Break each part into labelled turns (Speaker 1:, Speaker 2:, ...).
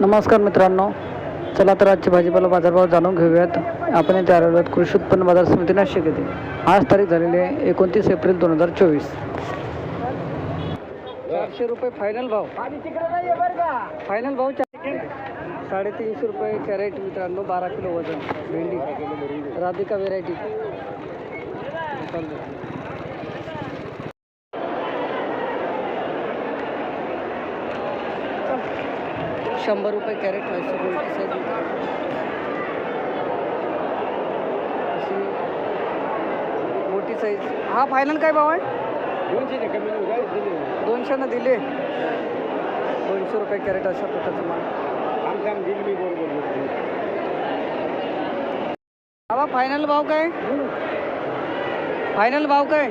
Speaker 1: नमस्कार मित्रांनो चला तर आजचे भाजीपाला बाजारभाव जाणून घेऊयात. आपण येथे आलेलो आहोत कृषी उत्पन्न बाजार समिती नाशिक येथे. आज तारीख झालेली आहे एकोणतीस एप्रिल दोन हजार चोवीस. चारशे रुपये फायनल भाव. फायनल भाव साडेतीनशे रुपये कॅरेट मित्रांनो बारा किलो वजन. भेंडी. राधिका व्हेरायटी शंभर रुपये कॅरेट अशी गोल्टी साईज मोठी साईज हा फायनल काय भाव आहे? दोनशेनं दिले. दोनशे रुपये कॅरेट अशा प्रकारचं माल. बाबा फायनल भाव काय? फायनल भाव काय?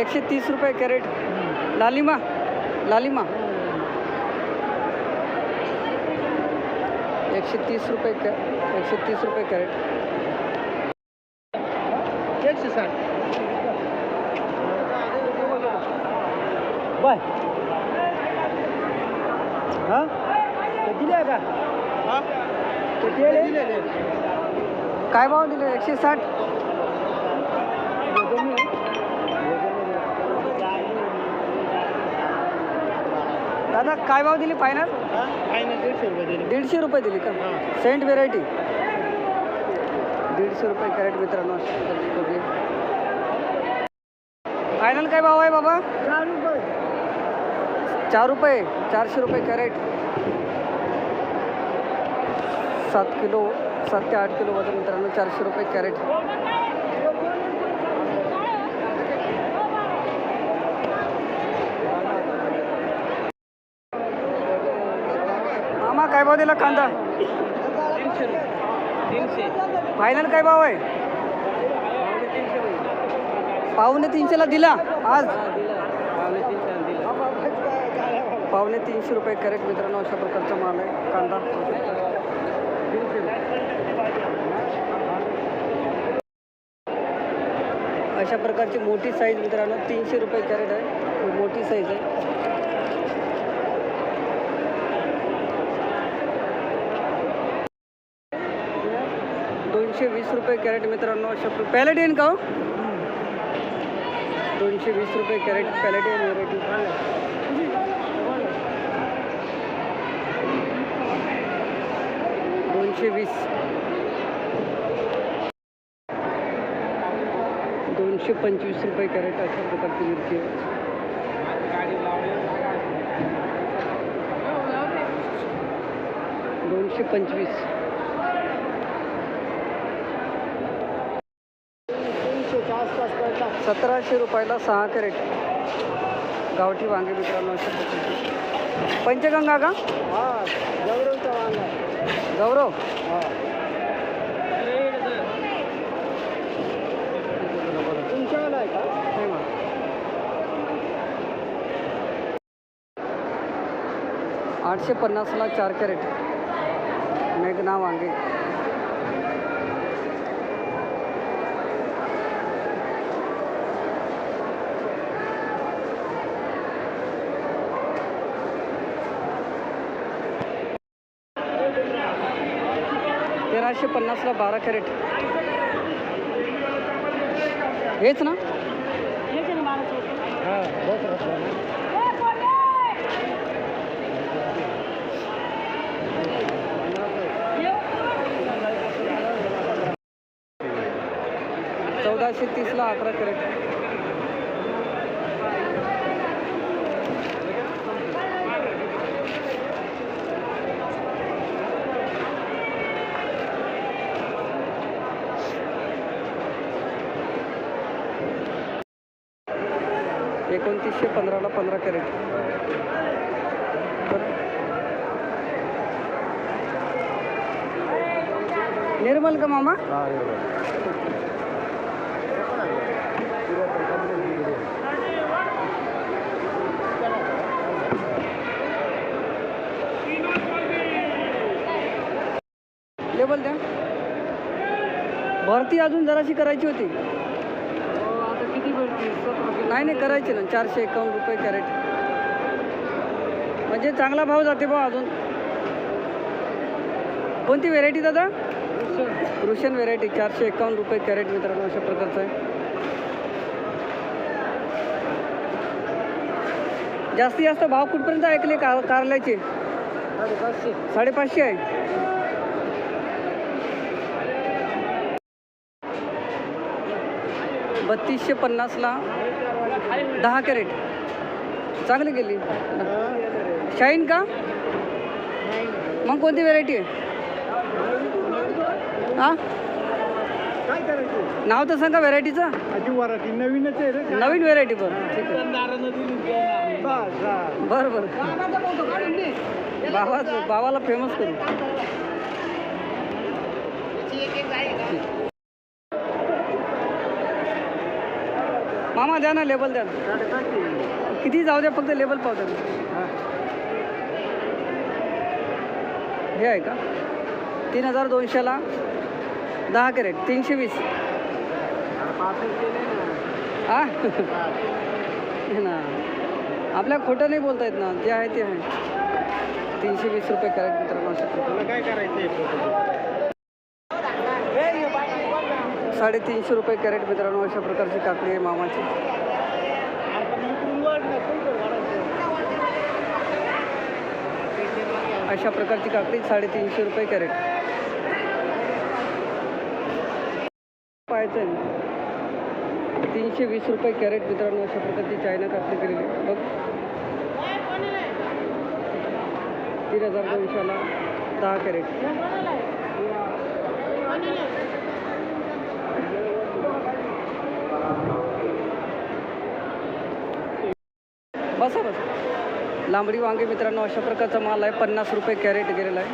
Speaker 1: एकशे तीस रुपये कॅरेट. लालिमा लालिमा. एकशे तीस रुपये कॅ एकशे तीस रुपये कॅरेट.
Speaker 2: एकशे साठ.
Speaker 1: बाय. हां? किती आहे का?
Speaker 2: हा.
Speaker 1: किती आहे काय भाव दिले? एकशे साठ? दादा काय भाव दिली फायनल
Speaker 2: फायनल दीडशे रुपये दिले
Speaker 1: दीडशे रुपये दिली का. सेंट व्हेरायटी दीडशे रुपये कॅरेट मित्रांनो. फायनल काय भाव आहे बाबा? चार रुपये. चारशे रुपये कॅरेट सात किलो सात ते आठ किलो वजन मित्रांनो चारशे रुपये कॅरेट मामा काय भाव दिला कांदा? फायनल काय भाव आहे? पावणे तीनशेला दिला आज? पावणे तीनशे रुपये कॅरेट मित्रांनो अशा प्रकारचा माल आहे. कांदा. अशा प्रकारची मोठी साईज मित्रांनो तीनशे रुपये कॅरेट आहे. मोठी साईज आहे. दोनशे वीस रुपये कॅरेट मित्रांनो, अशा प्र पॅलेटियन का दोनशे वीस रुपये कॅरेट पॅलेटियन व्हेरायटी दोनशे वीस. दोनशे पंचवीस रुपये कॅरेट अशा प्रकारची मिरची आहे. दोनशे पंचवीस. सतराशे रुपयाला सहा कॅरेट. गावठी वांगे मित्रांनो प्रकारचे पंचगंगा का? गौरव?
Speaker 2: तुमच्यावाला आहे का?
Speaker 1: नाही मग. आठशे पन्नासला चार कॅरेट. मेघना वांगे. तेराशे पन्नासला बारा कॅरेट. हेच ना? चौदाशे तीसला अकरा कॅरेट. एकोणतीसशे पंधराला पंधरा कॅरेट. निर्मल का मामा? लेबल द्या. भरती अजून जराशी करायची होती.
Speaker 2: आता किती भेटते
Speaker 1: नाही नाही करायची ना. चारशे एकावन्न रुपये कॅरेट. म्हणजे चांगला भाव जाते भाऊ अजून. कोणती व्हेरायटी दादा? रुशन व्हेरायटी चारशे एकावन्न रुपये कॅरेट मित्रांनो अशा प्रकारचं आहे. जास्तीत जास्त भाव कुठपर्यंत ऐकले का कारल्याचे?
Speaker 2: साडेपाचशे.
Speaker 1: साडेपाचशे आहे. बत्तीसशे पन्नासला दहा कॅरेट. चांगली गेली. शाईन का? मग कोणती व्हेरायटी आहे? हां?
Speaker 2: काय करायचं
Speaker 1: नाव तर सांगा व्हेरायटीचं
Speaker 2: आधी वराठी नवीनच आहे रे
Speaker 1: नवीन व्हेरायटी बरं. ठीक आहे. बरं बरं. बाबा भावाला फेमस करू. मामा द्या ना लेबल द्या ना. किती जाऊ द्या फक्त लेबल पावत्या
Speaker 2: हा.
Speaker 1: हे आहे का? तीन हजार दोनशेला दहा कॅरेट तीनशे वीस. हा? हे ना. आपल्या खोटं नाही बोलता येत ना. जे आहे ते आहे. तीनशे वीस रुपये कॅरेट मित्रांनो
Speaker 2: काय करायचंय?
Speaker 1: साडेतीनशे रुपये कॅरेट मित्रांनो अशा प्रकारची काकडी आहे मामाची. अशा प्रकारची काकडी साडेतीनशे रुपये कॅरेट. पाहायचं तीनशे वीस रुपये कॅरेट मित्रांनो अशा प्रकारची चायना काकडी केलेली बघ. तीन हजार दोनशेला दहा कॅरेट. बसा बस. लांबडी वांगे मित्रांनो अशा प्रकारचा माल आहे. पन्नास रुपये कॅरेट गेलेला आहे.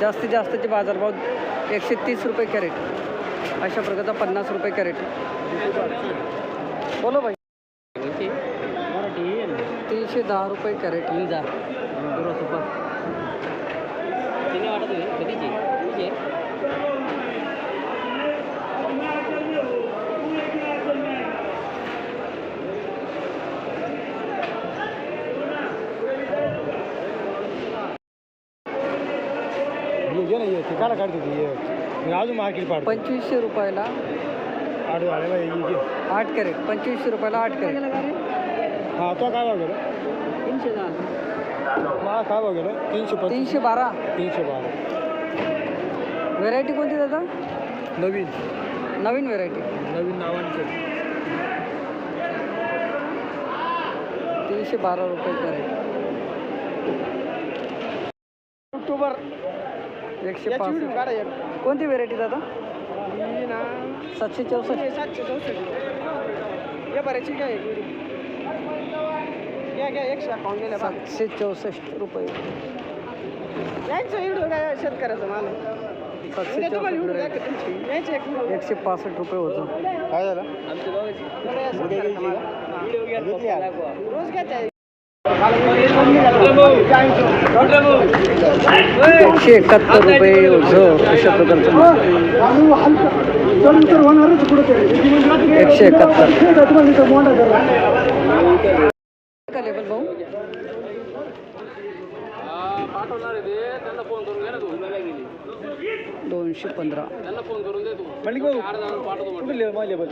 Speaker 1: जास्तीत जास्तचे बाजारभाव एकशे तीस रुपये कॅरेट. अशा प्रकारचा पन्नास रुपये कॅरेट. बोलो भाई तीनशे दहा रुपये कॅरेट. जा
Speaker 2: ये काला काढते ते? अजून मार्केट पाडतो.
Speaker 1: पंचवीसशे रुपयाला.
Speaker 2: आठ.
Speaker 1: आठ कॅरेट. पंचवीसशे रुपयाला आठ कॅरेट.
Speaker 2: हा तो काय गेलो?
Speaker 1: तीनशे
Speaker 2: मला काय गेलो? तीनशे
Speaker 1: तीनशे बारा.
Speaker 2: तीनशे बारा.
Speaker 1: व्हेरायटी कोणती दादा?
Speaker 2: नवीन.
Speaker 1: नवीन व्हेरायटी
Speaker 2: नवीन नावांचे.
Speaker 1: तीनशे बारा रुपये कॅरेट.
Speaker 2: ऑक्टोबर.
Speaker 1: एकशे पासष्ट. कोणती व्हेरायटी दादा? सातशे चौसष्ट.
Speaker 2: सातशे चौसष्ट. ये बऱ्याची काय घ्या घ्या एकशे अकाउंट गेल्या बा
Speaker 1: सातशे चौसष्ट रुपये.
Speaker 2: यायचं व्हिडिओ काय शेतकऱ्याचं माल?
Speaker 1: सातशे
Speaker 2: उद्या तुम्हाला
Speaker 1: चौसष्ट
Speaker 2: व्हिडिओ
Speaker 1: व्हेरायटी
Speaker 2: दाखवतो यायचं एक
Speaker 1: एकशे पासष्ट रुपये होतं.
Speaker 2: काय झालं? रोज घ्यायचं
Speaker 1: एकशे एकाहत्तर रुपये ओझं अशा प्रकारचं एकशे एकाहत्तर. लेबल भाऊ दोनशे पंधरा.
Speaker 2: लेबल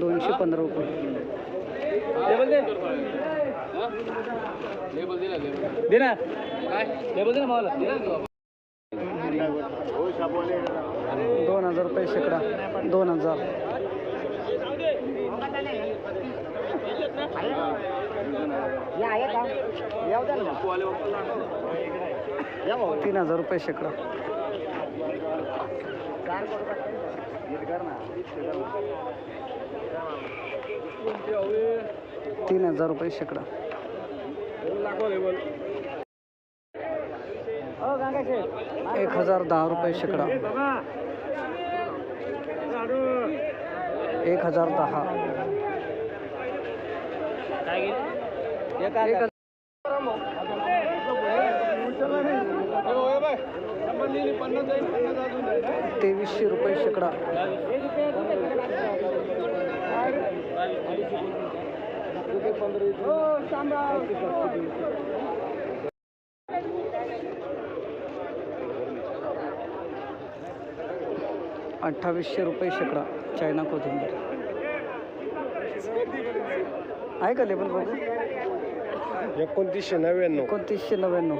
Speaker 1: दोनशे पंधरा रुपये.
Speaker 2: लेबल दे. दे ना. लेबल दे ना मला
Speaker 1: दोन हजार रुपये शेकडा. दोन हजार. तीन हजार रुपये शेकडा. तीन हजार रुपये शेकडा. एक हजार दहा रुपये शेकडा. एक हजार दहा. एक हजार तेवीसशे रुपये शेकडा. अठ्ठावीसशे रुपये शेकडा चायना कोथिंबीर. आहे का लेबल बघू
Speaker 2: एकोणतीसशे नव्याण्णव.
Speaker 1: एकोणतीसशे नव्याण्णव.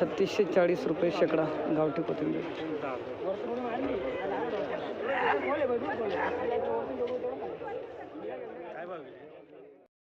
Speaker 1: छत्तीसशे चाळीस रुपये शेकडा गावठी कोथिंबीर.